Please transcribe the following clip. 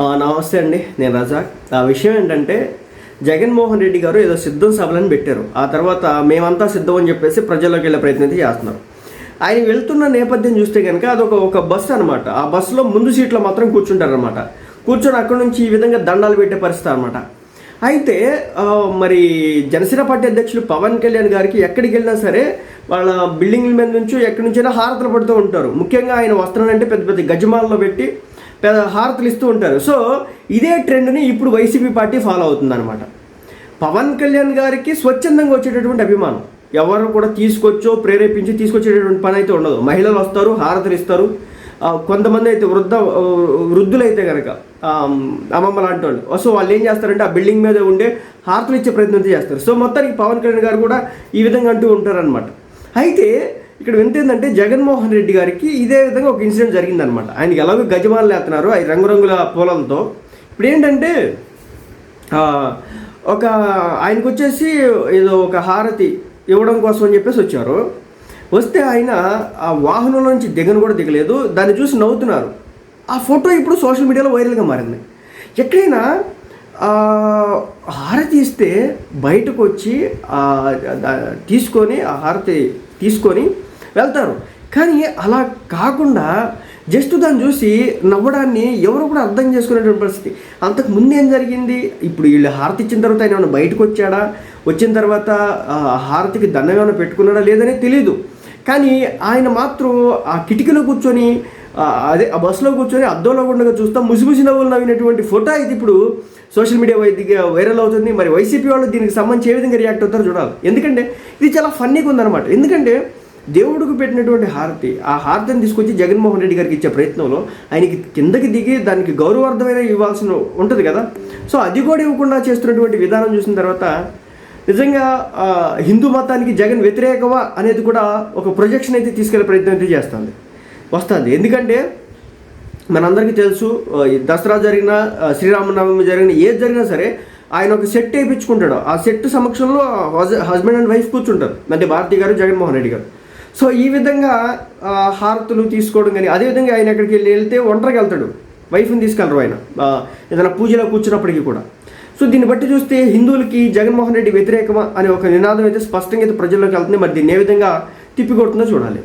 నమస్తే అండి నేను రజాక్. ఆ విషయం ఏంటంటే జగన్మోహన్ రెడ్డి గారు ఏదో సిద్ధం సభలను పెట్టారు. ఆ తర్వాత మేమంతా సిద్ధం అని చెప్పేసి ప్రజల్లోకి వెళ్ళే ప్రయత్నం అయితే చేస్తున్నారు. ఆయన వెళ్తున్న నేపథ్యం చూస్తే కనుక అదొక ఒక బస్సు అనమాట ఆ బస్సులో ముందు సీట్లో మాత్రం కూర్చుంటారనమాట కూర్చొని అక్కడ నుంచి ఈ విధంగా దండాలు పెట్టే పరిస్థితి అనమాట అయితే మరి జనసేన పార్టీ అధ్యక్షులు పవన్ కళ్యాణ్ గారికి ఎక్కడికి వెళ్ళినా సరే వాళ్ళ బిల్డింగ్ల మీద నుంచి ఎక్కడి నుంచైనా హారతలు పడుతూ ఉంటారు. ముఖ్యంగా ఆయన వస్త్రాలంటే పెద్ద పెద్ద గజమాలలో పెట్టి హారతలు ఇస్తూ ఉంటారు. సో ఇదే ట్రెండ్ని ఇప్పుడు వైసీపీ పార్టీ ఫాలో అవుతుందన్నమాట. పవన్ కళ్యాణ్ గారికి స్వచ్ఛందంగా వచ్చేటటువంటి అభిమానం. ఎవరు కూడా తీసుకొచ్చో ప్రేరేపించి తీసుకొచ్చేటటువంటి పని అయితే ఉండదు. మహిళలు వస్తారు హారతలు ఇస్తారు. కొంతమంది అయితే వృద్ధ వృద్ధులైతే కనుక అమ్మమ్మ లాంటి వాళ్ళు. సో వాళ్ళు ఏం చేస్తారంటే ఆ బిల్డింగ్ మీద ఉండే హారతలు ఇచ్చే ప్రయత్నం చేస్తారు. సో మొత్తానికి పవన్ కళ్యాణ్ గారు కూడా ఈ విధంగా అంటూ ఉంటారనమాట అయితే ఇక్కడ వింత ఏంటంటే జగన్మోహన్ రెడ్డి గారికి ఇదే విధంగా ఒక ఇన్సిడెంట్ జరిగిందనమాట. ఆయనకి ఎలాగో గజమాలు వేస్తున్నారు అవి రంగురంగుల పూలలతో. ఇప్పుడు ఏంటంటే ఒక ఆయనకు వచ్చేసి ఏదో ఒక హారతి ఇవ్వడం కోసం అని చెప్పేసి వచ్చారు. వస్తే ఆయన ఆ వాహనంలో నుంచి దిగను కూడా దిగలేదు దాన్ని చూసి నవ్వుతున్నారు. ఆ ఫోటో ఇప్పుడు సోషల్ మీడియాలో వైరల్గా మారింది. ఎక్కడైనా హారతి ఇస్తే బయటకు వచ్చి తీసుకొని ఆ హారతి తీసుకొని వెళ్తారు. కానీ అలా కాకుండా జస్ట్ దాన్ని చూసి నవ్వడాన్ని ఎవరు కూడా అర్థం చేసుకునేటువంటి పరిస్థితి. అంతకు ముందు ఏం జరిగింది? ఇప్పుడు వీళ్ళు హారతి ఇచ్చిన తర్వాత ఆయన ఏమైనా బయటకు వచ్చాడా? వచ్చిన తర్వాత హారతికి దండం ఏమైనా పెట్టుకున్నాడా లేదనే తెలియదు కానీ ఆయన మాత్రం ఆ కిటికీలో కూర్చొని అదే ఆ బస్సులో కూర్చొని అద్దంలో ఉండగా చూస్తా ముసిముసి నవ్వులు నవ్వినటువంటి ఫోటో అయితే ఇప్పుడు సోషల్ మీడియా వైద్య వైరల్ అవుతుంది. మరి వైసీపీ వాళ్ళు దీనికి సంబంధించి ఏ విధంగా రియాక్ట్ అవుతారో చూడాలి. ఎందుకంటే ఇది చాలా ఫన్నీగా ఉందన్నమాట. ఎందుకంటే దేవుడికి పెట్టినటువంటి హారతి ఆ హారతిని తీసుకొచ్చి జగన్మోహన్ రెడ్డి గారికి ఇచ్చే ప్రయత్నంలో ఆయనకి కిందకి దిగి దానికి గౌరవార్థమైన ఇవ్వాల్సిన ఉంటుంది కదా. సో అది కూడా ఇవ్వకుండా చేస్తున్నటువంటి విధానం చూసిన తర్వాత నిజంగా హిందూ మతానికి జగన్ వ్యతిరేకమా అనేది కూడా ఒక ప్రొజెక్షన్ అయితే తీసుకెళ్ళే ప్రయత్నం అయితే చేస్తుంది. వస్తుంది. ఎందుకంటే మనందరికీ తెలుసు దసరా జరిగిన శ్రీరామనవమి జరిగిన ఏది జరిగినా సరే ఆయన ఒక సెట్ వేయించుకుంటాడు. ఆ సెట్ సమక్షంలో హస్బెండ్ అండ్ వైఫ్ కూర్చుంటారు. అంటే భారతి గారు జగన్మోహన్ రెడ్డి గారు. సో ఈ విధంగా హారతులు తీసుకోవడం కానీ అదేవిధంగా ఆయన ఎక్కడికి వెళ్ళి వెళ్తే ఒంటరికి వెళ్తాడు. వైఫ్ని తీసుకెళ్ళరు ఆయన. ఏదైనా పూజలో కూర్చున్నప్పటికీ కూడా. సో దీన్ని బట్టి చూస్తే హిందువులకి జగన్మోహన్ రెడ్డి వ్యతిరేకమా అనే ఒక నినాదం అయితే స్పష్టంగా అయితే ప్రజల్లోకి వెళ్తుంది. మరి దీన్ని ఏ విధంగా తిప్పికొడుతుందో చూడాలి.